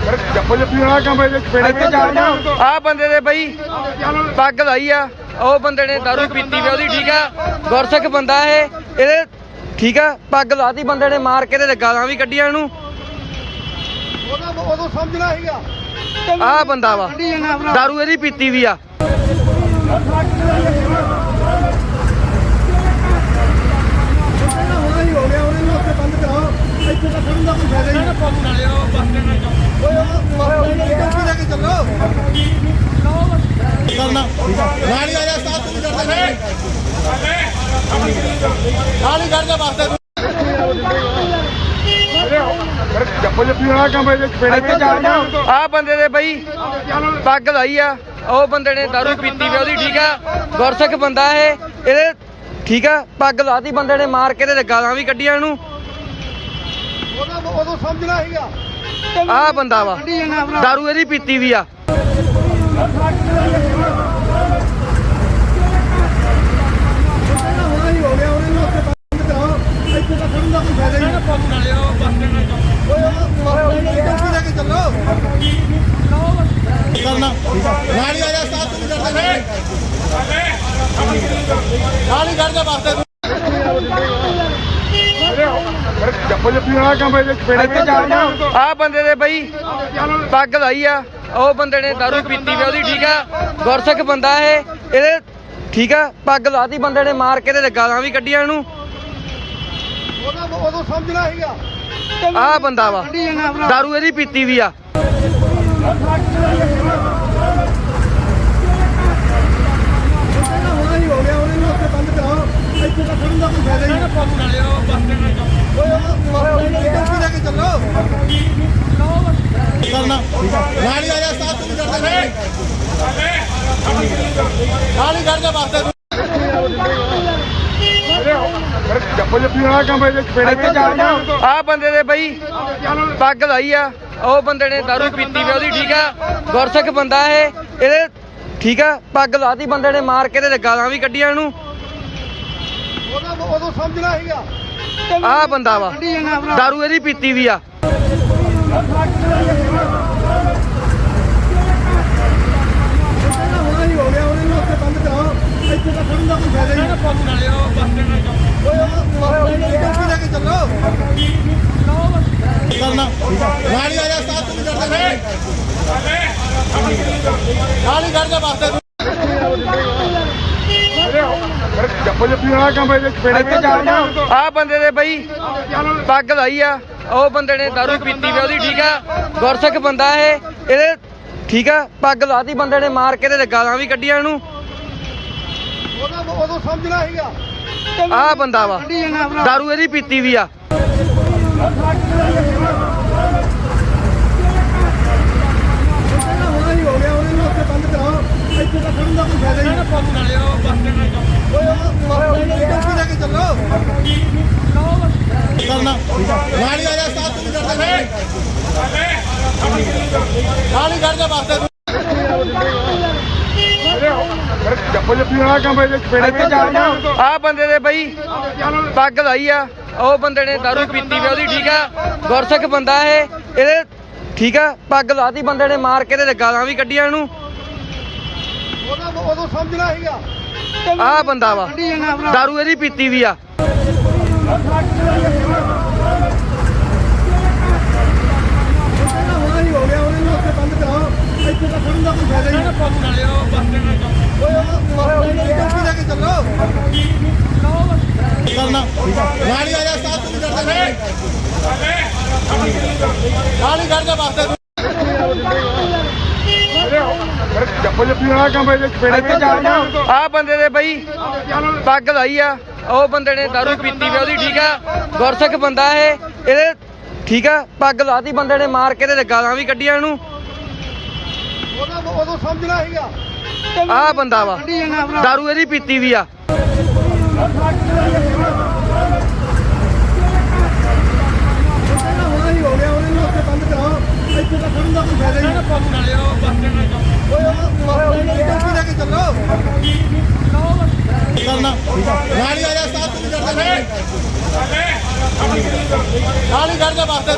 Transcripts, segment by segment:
ਫਿਰ ਜੱਪੋ ਜੱਪੀ ਵਾਲਾ ਕੰਮ ਹੈ ਜੇ ਪੇੜੇ ਤੇ ਚੱਲ ਜਾ ਆ ਬੰਦੇ ਦੇ ਬਈ ਪੱਗ ਲਾਈ ਆ। ਉਹ ਬੰਦੇ ਨੇ ਦਾਰੂ ਪੀਤੀ ਵੀ ਉਹਦੀ ਠੀਕ ਆ? ਗੁਰਸਿੱਖ ਬੰਦਾ ਇਹ। ਇਹਦੇ ਠੀਕ ਆ? ਪੱਗ ਲਾਤੀ ਬੰਦੇ ਨੇ ਮਾਰ ਕੇ ਤੇ ਗਾਲਾਂ ਵੀ ਕੱਢੀਆਂ ਇਹਨੂੰ। ਉਦੋਂ ਉਦੋਂ ਸਮਝਣਾ ਸੀਗਾ ਆ। ਬੰਦਾ ਵਾ। ਦਾਰੂ ਇਹਦੀ ਪੀਤੀ ਵੀ ਆ ਹੋਣਾ ਹੀ ਹੋ ਗਿਆ ਉਹਨੇ ਨੂੰ ਉੱਥੇ ਬੰਦ ਕਰਾਓ ਇੱਥੇ ਤਾਂ ਖੜਨ ਦਾ ਕੋਈ ਫਾਇਦਾ ਹੀ ਨਹੀਂ ਪੰਨ ਨਾਲੇ ਉਹ ਬੱਸ ਸਟੈਂਡ ਓਏ ਉਹ ਟੈਂਕੀ ਲੈ ਕੇ ਚੱਲੋ ਕਰਨਾ ਨਾਲ ਹੀ ਆ ਜਾ ਸਾਥ ਤੂੰ ਕਰਦੇ ਨਹੀਂ ਨਾਲ ਹੀ ਕਰ ਜਾ ਵਾਸਤੇ ਫਿਰ ਜੱਪੋ ਆ ਬੰਦੇ ਦੇ ਬਈ ਪੱਗ ਲਾਈ ਆ। ਉਹ ਬੰਦੇ ਨੇ ਦਾਰੂ ਪੀਤੀ ਵੀ ਉਹਦੀ ਠੀਕ ਆ? ਗੁਰਸਿੱਖ ਬੰਦਾ ਇਹ। ਇਹਦੇ ਠੀਕ ਆ? ਪੱਗ ਲਾਤੀ ਬੰਦੇ ਨੇ ਮਾਰ ਕੇ ਤੇ ਗਾਲਾਂ ਵੀ ਕੱਢੀਆਂ ਇਹਨੂੰ। ਉਦੋਂ ਉਦੋਂ ਸਮਝਣਾ ਸੀਗਾ। ਆ ਬੰਦਾ ਵਾ। ਦਾਰੂ ਇਹਦੀ ਪੀਤੀ ਵੀ ਆ ਹੋਣਾ ਹੀ ਹੋ ਗਿਆ ਉਹਨੇ ਨੂੰ ਉੱਥੇ ਬੰਦ ਕਰਾਓ ਇੱਥੇ ਤਾਂ ਖੜਨ ਦਾ ਕੋਈ ਫਾਇਦਾ ਹੀ ਨਹੀਂ ਪੰਨ ਨਾਲੇ ਉਹ ਬੱਸ ਸਟੈਂਡ ਓਏ ਉਹ ਟੈਂਕੀ ਲੈ ਕੇ ਚੱਲੋ ਕਰਨਾ। ਨਾਲ ਹੀ ਆ ਜਾ ਸਾਥ ਤੂੰ ਕਰਦੇ ਨਾਲ ਹੀ ਵਾਸਤੇ ਬੰਦੇ ਦੇ ਬਈ ਪੱਗ ਲਾਈ ਆ। ਉਹ ਬੰਦੇ ਨੇ ਦਾਰੂ ਪੀਤੀ ਵੀ ਉਹਦੀ ਠੀਕ ਆ। ਗੁਰਸਿੱਖ ਬੰਦਾ ਇਹ। ਇਹਦੇ ਠੀਕ ਆ ਪੱਗ ਲਾਤੀ ਬੰਦੇ ਨੇ ਮਾਰ ਕੇ ਤੇ ਗਾਲਾਂ ਵੀ ਕੱਢੀਆਂ ਇਹਨੂੰ। ਉਦੋਂ ਉਦੋਂ ਸਮਝਣਾ ਸੀਗਾ। ਆ ਬੰਦਾ ਵਾ। ਦਾਰੂ ਇਹਦੀ ਪੀਤੀ ਵੀ ਆ। ਹੋਣਾ ਹੀ ਕਰਨਾ ਨਾਲ ਹੀ ਆ ਜਾ ਸਾਥ ਤੂੰ ਕਰਦੇ ਨਾਲ ਹੀ ਕਰ ਜਾ ਵਾਸਤੇ ਜੱਪੋ ਜੱਪੀ ਵਾਲਾ ਕੰਮ ਹੈ ਜੇ ਪੇੜੇ ਤੇ ਜਾ ਆ ਬੰਦੇ ਦੇ ਬਈ, ਪੱਗ ਲਾਈ ਆ। ਉਹ ਬੰਦੇ ਨੇ ਦਾਰੂ ਪੀਤੀ ਵੀ ਉਹਦੀ ਠੀਕ ਆ ਗੁਰਸਿੱਖ ਬੰਦਾ ਇਹ ਇਹਦੇ ਠੀਕ ਆ ਪੱਗ ਲਾਤੀ ਬੰਦੇ ਨੇ ਮਾਰ ਕੇ ਤੇ ਗਾਲਾਂ ਵੀ ਕੱਢੀਆਂ ਇਹਨੂੰ ਉਦੋਂ ਸਮਝਣਾ ਆ ਬੰਦਾ ਵਾ ਦਾਰੂ ਇਹਦੀ ਪੀਤੀ ਵੀ ਆ ਹੋਣਾ ਹੀ ਹੋ ਗਿਆ ਉਹਨੇ ਨੂੰ ਉੱਥੇ ਬੰਦ ਕਰਾਓ ਇੱਥੇ ਤਾਂ ਖੜਨ ਦਾ ਕੋਈ ਫਾਇਦਾ ਹੀ ਨਹੀਂ ਓਏ ਉਹ ਟੈਂਕੀ ਲੈ ਕੇ ਚੱਲੋ ਕਰਨਾ ਨਾਲ ਹੀ ਆ ਜਾ ਸਾਥ ਤੂੰ ਕਰਦੇ ਨਹੀਂ ਨਾਲ ਹੀ ਕਰ ਜਾ ਵਾਸਤੇ ਫਿਰ ਜੱਪੋ ਜੱਪੀ ਵਾਲਾ ਕੰਮ ਹੈ ਜੇ ਪੇੜੇ ਤੇ ਚੱਲ ਜਾ ਆ ਬੰਦੇ ਦੇ ਬਈ ਪੱਗ ਲਾਈ ਆ। ਉਹ ਬੰਦੇ ਨੇ ਦਾਰੂ ਪੀਤੀ ਵੀ ਉਹਦੀ ਠੀਕ ਆ। ਗੁਰਸਿੱਖ ਬੰਦਾ ਇਹ। ਇਹਦੇ ਠੀਕ ਆ ਪੱਗ ਲਾਤੀ ਬੰਦੇ ਨੇ ਮਾਰ ਕੇ ਤੇ ਗਾਲਾਂ ਵੀ ਕੱਢੀਆਂ ਇਹਨੂੰ। ਉਦੋਂ ਉਦੋਂ ਸਮਝਣਾ ਸੀਗਾ ਆ। ਬੰਦਾ ਵਾ। ਦਾਰੂ ਇਹਦੀ ਪੀਤੀ ਵੀ ਆ। ਹੋਣਾ ਹੀ ਹੋ ਗਿਆ ਉਹਨੇ ਨੂੰ ਉੱਥੇ ਬੰਦ ਕਰਾਓ ਇੱਥੇ ਤਾਂ ਖੜਨ ਦਾ ਕੋਈ ਫਾਇਦਾ ਹੀ ਨਹੀਂ ਪੰਨ ਨਾਲੇ ਉਹ ਬੱਸ ਸਟੈਂਡ ਓਏ ਉਹ ਟੈਂਕੀ ਲੈ ਕੇ ਚੱਲੋ ਕਰਨਾ ਨਾਲ ਹੀ ਆ ਜਾ ਸਾਥ ਤੂੰ ਕਰਦੇ ਨਾਲ ਹੀ ਕਰ ਜਾ ਵਾਸਤੇ ਫਿਰ ਜੱਪੋ ਜੱਪੀ ਵਾਲਾ ਕੰਮ ਹੈ ਜੇ ਤੇ ਜਾ ਆ ਬੰਦੇ ਦੇ ਬਈ, ਪੱਗ ਲਾਈ ਆ। ਉਹ ਬੰਦੇ ਨੇ ਦਾਰੂ ਪੀਤੀ ਵੀ ਉਹਦੀ ਠੀਕ ਆ। ਗੁਰਸਿੱਖ ਬੰਦਾ ਇਹ। ਇਹਦੇ ਠੀਕ ਆ, ਪੱਗ ਲਾਤੀ ਬੰਦੇ ਨੇ, ਮਾਰ ਕੇ ਤੇ ਗਾਲਾਂ ਵੀ ਕੱਢੀਆਂ ਇਹਨੂੰ। ਉਦੋਂ ਉਦੋਂ ਸਮਝਣਾ ਸੀਗਾ ਆ। ਬੰਦਾ ਵਾ। ਦਾਰੂ ਇਹਦੀ ਪੀਤੀ ਵੀ ਆ। ਹੋਣਾ ਹੀ ਹੋ ਗਿਆ ਉਹਨੇ ਨੂੰ ਉੱਥੇ ਬੰਦ ਕਰਾਓ ਇੱਥੇ ਤਾਂ ਖੜਨ ਦਾ। ਕੋਈ ਫਾਇਦਾ ਹੀ ਨਹੀਂ ਪੰਨ ਨਾਲੇ ਉਹ ਬੱਸ ਸਟੈਂਡ ਓਏ ਉਹ ਟੈਂਕੀ ਲੈ ਕੇ ਚੱਲੋ ਕਰਨਾ ਨਾਲ ਹੀ ਆ ਜਾ ਸਾਥ ਕਰਦੇ ਨਹੀਂ ਨਾਲ ਹੀ ਕਰ ਜਾ ਵਾਸਤੇ ਫਿਰ ਜੱਪੋ ਜੱਪੀ ਵਾਲਾ ਕੰਮ ਹੈ ਜੇ ਪੇੜੇ ਤੇ ਚੱਲ ਜਾ ਆ ਬੰਦੇ ਦੇ ਬਈ ਪੱਗ ਲਾਈ ਆ ਉਹ ਬੰਦੇ ਨੇ ਦਾਰੂ ਪੀਤੀ ਵੀ ਉਹਦੀ ਠੀਕ ਆ ਗੁਰਸਿੱਖ ਬੰਦਾ ਇਹ ਇਹਦੇ ਠੀਕ ਆ ਪੱਗ ਲਾਤੀ ਬੰਦੇ ਨੇ ਮਾਰ ਕੇ ਤੇ ਗਾਲਾਂ ਵੀ ਕੱਢੀਆਂ ਇਹਨੂੰ। ਸਮਝਣਾ ਆ ਬੰਦਾ ਵਾ ਦਾਰੂ ਇਹਦੀ ਪੀਤੀ ਵੀ ਆ। ਹੋਣਾ ਹੀ ਹੋ ਗਿਆ ਉਹਨੇ ਨੂੰ ਉੱਥੇ ਬੰਦ ਕਰਾਓ। ਇੱਥੇ ਤਾਂ ਖੜਨ ਦਾ ਕੋਈ ਫਾਇਦਾ ਹੀ ਨਹੀਂ। ਨਾਲੇ ਨਾਲ ਹੀ ਆ ਜਾ ਸਾਥ ਤੂੰ ਕਰਦੇ ਨਹੀਂ ਨਾਲ ਹੀ ਕਰ ਜਾ ਵਾਸਤੇ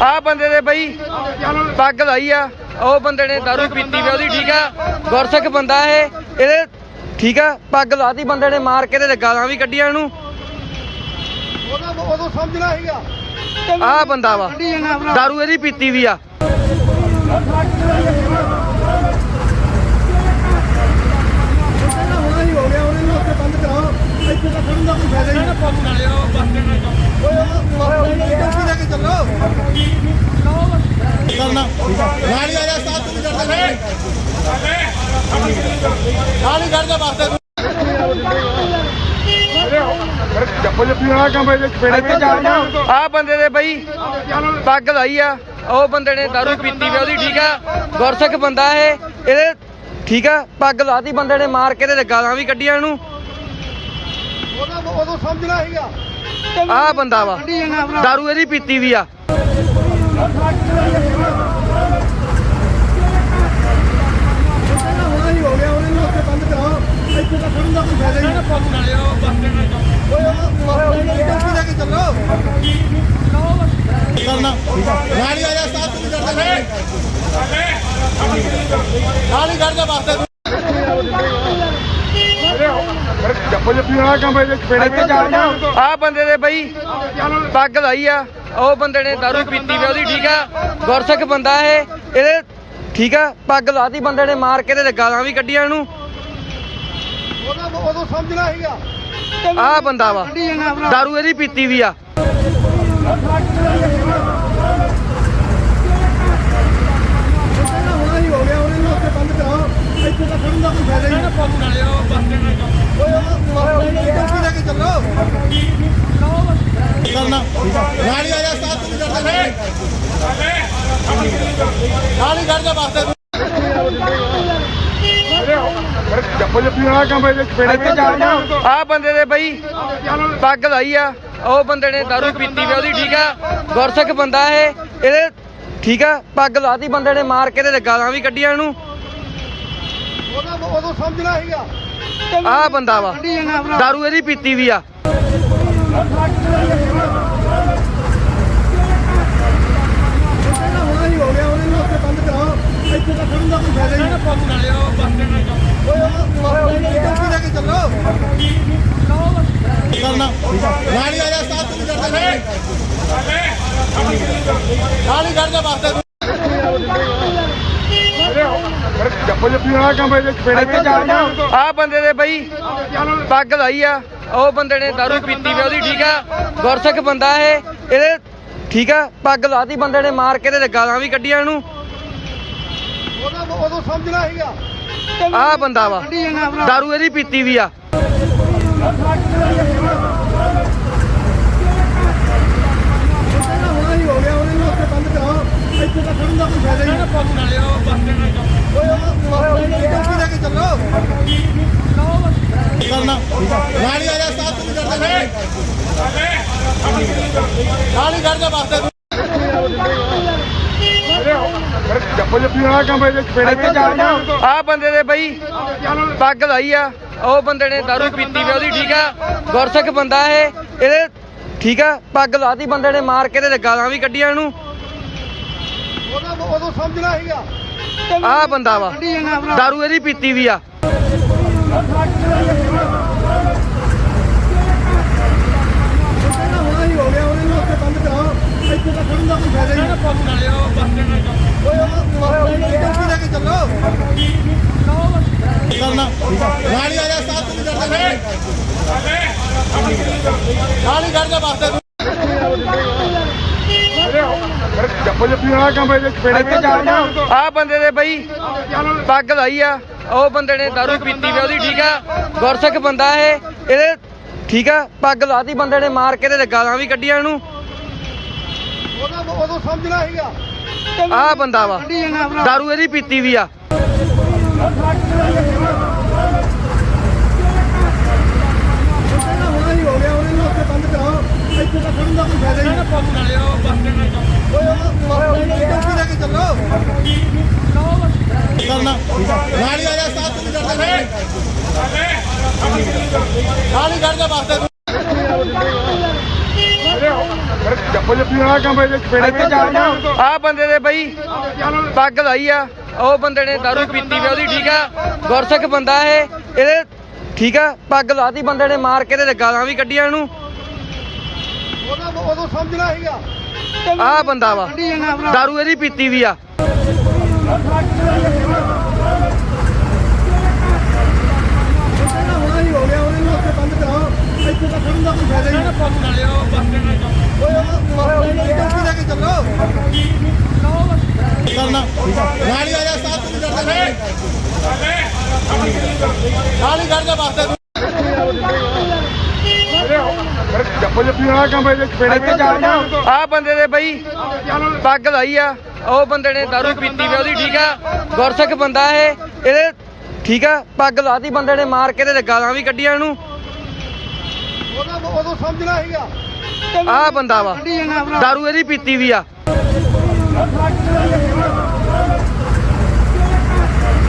ਆ ਬੰਦੇ ਦੇ ਬਈ, ਪੱਗ ਲਾਈ ਆ। ਉਹ ਬੰਦੇ ਨੇ ਦਾਰੂ ਪੀਤੀ ਵੀ ਉਹਦੀ ਠੀਕ ਆ। ਗੁਰਸਿੱਖ ਬੰਦਾ ਇਹ। ਇਹਦੇ ਠੀਕ ਆ, ਪੱਗ ਲਾਤੀ ਬੰਦੇ ਨੇ, ਮਾਰ ਕੇ ਤੇ ਗਾਲਾਂ ਵੀ ਕੱਢੀਆਂ ਇਹਨੂੰ। ਉਹਦਾ ਉਦੋਂ ਸਮਝਣਾ ਹੈਗਾ ਆ ਬੰਦਾ ਵਾ। ਦਾਰੂ ਇਹਦੀ ਪੀਤੀ ਵੀ ਆ ਹੋਣਾ ਹੀ ਹੋ ਗਿਆ ਉਹਨੇ ਨੂੰ ਉੱਥੇ ਬੰਦ ਕਰਾਓ ਇੱਥੇ ਤਾਂ ਖੜਨ ਦਾ ਕੋਈ ਫਾਇਦਾ ਹੀ ਨਹੀਂ ਓਏ ਉਹ ਟੋਪੀ ਲੈ ਕੇ ਚੱਲੋ ਕਰਨਾ ਗਾੜੀ ਆ ਜਾ ਸਾਥ ਤੂੰ ਕਰਦਾ ਨਹੀਂ ਗਾੜੀ ਕਰਦਾ ਵਾਸਤੇ ਜੱਪੋ ਜੱਪੀ ਵਾਲਾ ਕੰਮ ਇਹਦੇ ਚਪੇੜੇ ਤੇ ਚੱਲ ਜਾ ਆ ਬੰਦੇ ਦੇ ਬਈ ਪੱਗ ਲਾਈ ਆ। ਉਹ ਬੰਦੇ ਨੇ ਦਾਰੂ ਪੀਤੀ ਵੀ ਉਹਦੀ ਠੀਕ ਆ? ਗੁਰਸਿੱਖ ਬੰਦਾ ਇਹ। ਇਹਦੇ ਠੀਕ ਆ? ਪੱਗ ਲਾਤੀ ਬੰਦੇ ਨੇ ਮਾਰ ਕੇ ਤੇ ਗਾਲਾਂ ਵੀ ਕੱਢੀਆਂ ਇਹਨੂੰ। ਉਦੋਂ ਸਮਝਣਾ ਹੈਗਾ ਆ ਬੰਦਾ ਵਾ। ਦਾਰੂ ਇਹਦੀ ਪੀਤੀ ਵੀ ਆ ਹੋਣਾ ਹੀ ਹੋ ਗਿਆ ਉਹਨੇ ਨੂੰ ਉੱਥੇ ਬੰਦ ਕਰਾਓ ਇੱਥੇ ਤਾਂ ਖੜਨ ਦਾ ਕੋਈ ਫਾਇਦਾ ਹੀ ਨਹੀਂ ਓਏ ਉਹ ਟੋਪੀ ਲੈ ਕੇ ਚੱਲੋ ਕਰਨਾ ਗਾੜੀ ਆ ਜਾ ਸਾਥ ਤੂੰ ਕਰਦਾ ਨਹੀਂ ਗਾੜੀ ਕਰਦਾ ਵਾਸਤੇ ਜੱਪੋ ਜੱਪੀ ਵਾਲਾ ਕੰਮ ਇਹਦੇ ਚਪੇੜੇ ਤੇ ਚੱਲ ਜਾ ਆ ਬੰਦੇ ਦੇ ਬਈ ਪੱਗ ਲਾਈ ਆ। ਉਹ ਬੰਦੇ ਨੇ ਦਾਰੂ ਪੀਤੀ ਵੀ ਉਹਦੀ ਠੀਕ ਆ? ਗੁਰਸਿੱਖ ਬੰਦਾ ਇਹ। ਇਹਦੇ ਠੀਕ ਆ? ਪੱਗ ਲਾਤੀ ਬੰਦੇ ਨੇ ਮਾਰ ਕੇ ਤੇ ਗਾਲਾਂ ਵੀ ਕੱਢੀਆਂ ਇਹਨੂੰ। ਉਹਦਾ ਉਦੋਂ ਸਮਝਣਾ ਹੈਗਾ ਆ ਬੰਦਾ ਵਾ। ਦਾਰੂ ਇਹਦੀ ਪੀਤੀ ਵੀ ਆ। ਹੀ ਹੋ ਗਿਆ ਉਹਨੇ ਉੱਥੇ ਬੰਦ ਕਰਾਓ। ਇੱਥੇ ਤਾਂ ਖੜਨ ਦਾ ਕੋਈ ਫਾਇਦਾ ਹੀ ਨਹੀਂ ਓਏ ਉਹ ਟੋਪੀ ਲੈ ਕੇ ਚੱਲੋ ਕਰਨਾ ਗਾੜੀ ਆ ਜਾ ਸਾਥ ਤੂੰ ਕਰਦਾ ਨਹੀਂ ਗਾੜੀ ਕਰਦਾ ਵਾਸਤੇ ਕੰਮ ਇਹਦੇ ਚਪੇੜੇ ਜਾ ਆ ਬੰਦੇ ਦੇ ਬਈ ਪੱਗ ਲਾਈ ਆ। ਉਹ ਬੰਦੇ ਨੇ ਦਾਰੂ ਪੀਤੀ ਵੀ ਉਹਦੀ ਠੀਕ ਆ। ਗੁਰਸਿੱਖ ਬੰਦਾ ਇਹ। ਇਹਦੇ ਠੀਕ ਆ ਪੱਗ ਲਾਤੀ ਬੰਦੇ ਨੇ ਮਾਰ ਕੇ ਤੇ ਗਾਲਾਂ ਵੀ ਕੱਢੀਆਂ ਇਹਨੂੰ। ਉਹਦਾ ਉਦੋਂ ਸਮਝਣਾ ਹੈਗਾ ਆ। ਬੰਦਾ ਵਾ। ਦਾਰੂ ਇਹਦੀ ਪੀਤੀ ਵੀ ਆ। ਹੋਣਾ ਹੀ ਹੋ ਗਿਆ ਉਹਨੇ ਨੂੰ ਉੱਥੇ ਬੰਦ ਕਰਾਓ। ਇੱਥੇ ਤਾਂ ਖੜਨ ਦਾ ਕੋਈ ਫਾਇਦਾ ਹੀ ਨਹੀਂ। ਓਏ ਆ ਜਾ ਸਾਥ ਤੂੰ ਕਰਦਾ ਨਹੀਂ ਗਾੜੀ ਕਰਦਾ ਵਾਸਤੇ ਜੱਪੋ ਜੱਪੀ ਵਾਲਾ ਕੰਮ ਇਹਦੇ ਚਪੇੜੇ ਤੇ ਜਾ ਆ ਬੰਦੇ ਦੇ ਬਈ, ਪੱਗ ਲਾਈ ਆ। ਉਹ ਬੰਦੇ ਨੇ ਦਾਰੂ ਪੀਤੀ ਵੀ ਉਹਦੀ ਠੀਕ ਆ। ਗੁਰਸਿੱਖ ਬੰਦਾ ਇਹ, ਇਹਦੇ ਠੀਕ ਆ, ਪੱਗ ਲਾਤੀ ਬੰਦੇ ਨੇ, ਮਾਰ ਕੇ ਤੇ ਗਾਲਾਂ ਵੀ ਕੱਢੀਆਂ ਇਹਨੂੰ। ਉਹਦਾ ਉਦੋਂ ਸਮਝਣਾ ਹੈਗਾ ਆ ਬੰਦਾ ਵਾ। ਦਾਰੂ ਇਹਦੀ ਪੀਤੀ ਵੀ ਆ। ਹੋਣਾ ਹੀ ਹੋ ਗਿਆ ਉਹਨੇ ਨੂੰ ਉੱਥੇ ਬੰਦ ਕਰਾਓ ਇੱਥੇ ਤਾਂ ਖੜਨ ਦਾ ਕੋਈ ਫਾਇਦਾ ਹੀ ਨਹੀਂ ਓਏ ਉਹ ਟੋਪੀ ਲੈ ਕੇ ਚੱਲੋ ਕਰਨਾ ਗਾੜੀ ਆ ਜਾ ਸਾਥ ਤੂੰ ਕਰਦਾ ਵਾਲਾ ਕੰਮ ਇਹਦੇ ਚਪੇੜੇ ਤੇ ਚੱਲ ਆ ਬੰਦੇ ਦੇ ਬਈ, ਪੱਗ ਲਾਈ ਆ। ਉਹ ਬੰਦੇ ਨੇ ਦਾਰੂ ਪੀਤੀ ਵੀ ਉਹਦੀ ਠੀਕ ਆ। ਗੁਰਸਿੱਖ ਬੰਦਾ ਇਹ, ਇਹਦੇ ਠੀਕ ਆ, ਪੱਗ ਲਾਤੀ ਬੰਦੇ ਨੇ, ਮਾਰ ਕੇ ਤੇ ਗਾਲਾਂ ਵੀ ਕੱਢੀਆਂ ਇਹਨੂੰ। ਉਹਦਾ ਉਦੋਂ ਸਮਝਣਾ ਹੈਗਾ ਆ ਬੰਦਾ ਵਾ, ਦਾਰੂ ਇਹਦੀ ਪੀਤੀ ਵੀ ਆ। ਹੋ ਗਿਆ ਉਹਨੇ ਉੱਥੇ ਬੰਦ ਕਰਾਓ ਇੱਥੇ ਤਾਂ ਖੜਨ ਦਾ ਕੋਈ ਫਾਇਦਾ ਹੀ ਨਹੀਂ ਓਏ ਉਹ ਟੋਪੀ ਲੈ ਕੇ ਚੱਲੋ ਕਰਨਾ ਗਾੜੀ ਆ ਜਾ ਸਾਥ ਨਹੀਂ ਕਰਦਾ ਵਾਸਤੇ ਜੱਪੋ ਜੱਪੀ ਵਾਲਾ ਕੰਮ ਤੇ ਆ ਬੰਦੇ ਦੇ ਬਈ, ਪੱਗ ਲਾਈ ਆ। ਉਹ ਬੰਦੇ ਨੇ ਦਾਰੂ ਪੀਤੀ ਵੀ ਉਹਦੀ, ਠੀਕ ਆ? ਗੁਰਸਿੱਖ ਬੰਦਾ ਇਹ। ਇਹਦੇ, ਠੀਕ ਆ? ਪੱਗ ਲਾਤੀ ਬੰਦੇ ਨੇ, ਮਾਰ ਕੇ ਤੇ ਗਾਲਾਂ ਵੀ ਕੱਢੀਆਂ ਇਹਨੂੰ। ਉਹਦਾ ਉਦੋਂ ਸਮਝਣਾ ਹੈਗਾ ਆ। ਬੰਦਾ ਵਾ। ਦਾਰੂ ਇਹਦੀ ਪੀਤੀ ਵੀ ਆ। ਹੋਣਾ ਹੀ ਹੋ ਗਿਆ ਉਹਨੇ ਨੂੰ ਉੱਥੇ ਬੰਦ ਕਰਾਓ ਇੱਥੇ ਤਾਂ ਖੜਨ ਦਾ ਕੋਈ ਫਾਇਦਾ ਹੀ ਨਹੀਂ ਓਏ ਉਹ ਟੋਪੀ ਲੈ ਕੇ ਚੱਲੋ ਕਰਨਾ ਗਾੜੀ ਆ ਜਾ ਸਾਥ ਤੂੰ ਕਰਦਾ ਨਹੀਂ ਗਾੜੀ ਕਰਦਾ ਵਾਸਤੇ ਜੱਫੀ ਵਾਲਾ ਕੰਮ ਇਹ ਚਪੇੜੇ ਆ ਬੰਦੇ ਦੇ ਬਈ ਪੱਗ ਲਾਈ ਆ। ਉਹ ਬੰਦੇ ਨੇ ਦਾਰੂ ਪੀਤੀ ਵੀ ਉਹਦੀ ਠੀਕ ਆ। ਗੁਰਸਿੱਖ ਬੰਦਾ ਇਹ ਇਹਦੇ ਠੀਕ ਆ ਪੱਗ ਲਾਤੀ ਬੰਦੇ ਨੇ ਮਾਰ ਕੇ ਤੇ ਗਾਲਾਂ ਵੀ ਕੱਢੀਆਂ ਇਹਨੂੰ। ਉਹਦਾ ਉਦੋਂ ਸਮਝਣਾ ਹੈਗਾ ਆ ਬੰਦਾ ਵਾ। ਦਾਰੂ ਇਹਦੀ ਪੀਤੀ ਵੀ ਆ ਹੋਣਾ ਹੀ ਹੋ ਗਿਆ ਉਹਨੇ ਨੂੰ ਉੱਥੇ ਬੰਦ ਕਰਾਓ ਇੱਥੇ ਤਾਂ ਖੜਨ ਦਾ ਕੋਈ ਫਾਇਦਾ ਹੀ ਨਹੀਂ ਓਏ ਉਹ ਟੋਪੀ ਲੈ ਕੇ ਚੱਲੋ ਕਰਨਾ ਨਾਲ ਹੀ ਆ ਜਾ ਸਾਥ ਨੂੰ ਕਰਦਾ ਨਹੀਂ ਵਾਸਤੇ ਆ ਬੰਦੇ ਦੇ ਬਈ ਪੱਗ ਲਾਈ ਆ। ਉਹ ਬੰਦੇ ਨੇ ਦਾਰੂ ਪੀਤੀ ਵੀ ਉਹਦੀ ਠੀਕ ਆ? ਗੁਰਸਿੱਖ ਬੰਦਾ ਇਹ। ਇਹਦੇ ਠੀਕ ਆ? ਪੱਗ ਲਾਤੀ ਬੰਦੇ ਨੇ ਮਾਰ ਕੇ ਤੇ ਗਾਲਾਂ ਵੀ ਕੱਢੀਆਂ ਇਹਨੂੰ। ਉਹਦਾ ਉਦੋਂ ਸਮਝਣਾ ਹੈਗਾ ਆ ਬੰਦਾ ਵਾ। ਦਾਰੂ ਇਹਦੀ ਪੀਤੀ ਵੀ ਆ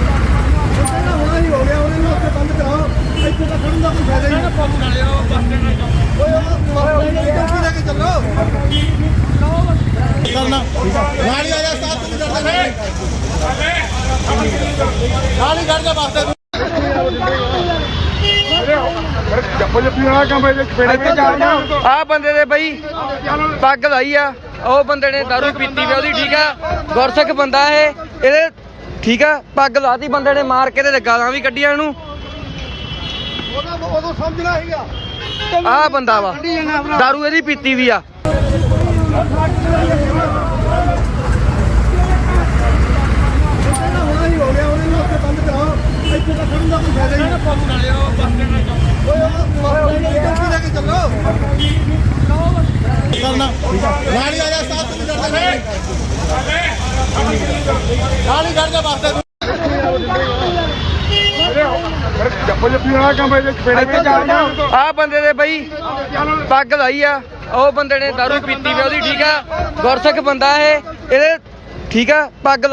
ਹੋਣਾ ਹੀ ਹੋ ਗਿਆ ਉਹਨੇ ਨੂੰ ਉੱਥੇ ਬੰਦ ਕਰਾਓ ਇੱਥੇ ਤਾਂ ਖੜਨ ਦਾ ਕੋਈ ਫਾਇਦਾ ਹੀ ਨਹੀਂ ਓਏ ਉਹ ਟੋਪੀ ਲੈ ਕੇ ਚੱਲੋ ਕਰਨਾ ਨਾਲ ਹੀ ਆ ਜਾ ਸਾਥ ਨੂੰ ਕਰਦਾ ਨਾਲ ਹੀ ਕਰ ਜਾ ਵਾਸਤੇ ਜੱਫੋ ਜੱਫੀ ਵਾਲਾ ਕੰਮ ਇਹ ਚਪੇੜੇ ਆ ਬੰਦੇ ਦੇ ਬਈ, ਪੱਗ ਲਾਈ ਆ। ਉਹ ਬੰਦੇ ਨੇ ਦਾਰੂ ਪੀਤੀ ਵੀ ਉਹਦੀ ਠੀਕ ਆ। ਗੁਰਸਿੱਖ ਬੰਦਾ ਇਹ। ਇਹਦੇ ਠੀਕ ਆ, ਪੱਗ ਲਾਤੀ ਬੰਦੇ ਨੇ, ਮਾਰ ਕੇ ਤੇ ਗਾਲਾਂ ਵੀ ਕੱਢੀਆਂ ਇਹਨੂੰ। ਉਦੋਂ ਸਮਝਣਾ ਹੈਗਾ ਆ। ਬੰਦਾ ਵਾ। ਦਾਰੂ ਇਹਦੀ ਪੀਤੀ ਵੀ ਆ। ਦਾ ਨਹੀਂ ਨਾਲ ਹੀ ਆ ਜਾ ਸਾਥ ਨੂੰ ਕਰਦਾ ਨਹੀਂ ਨਾਲ ਹੀ ਕਰ ਜਾ ਵਾਸਤੇ ਜੱਫੋ ਜੱਫੀ ਵਾਲਾ ਕੰਮ ਇਹ ਚਪੇੜੇ ਆ ਬੰਦੇ ਦੇ ਬਈ ਪੱਗ ਲਾਈ ਆ। ਉਹ ਬੰਦੇ ਨੇ ਦਾਰੂ ਪੀਤੀ ਵੀ ਉਹਦੀ ਠੀਕ ਆ? ਗੁਰਸਿੱਖ ਬੰਦਾ ਇਹ। ਇਹਦੇ ਠੀਕ ਆ? ਪੱਗ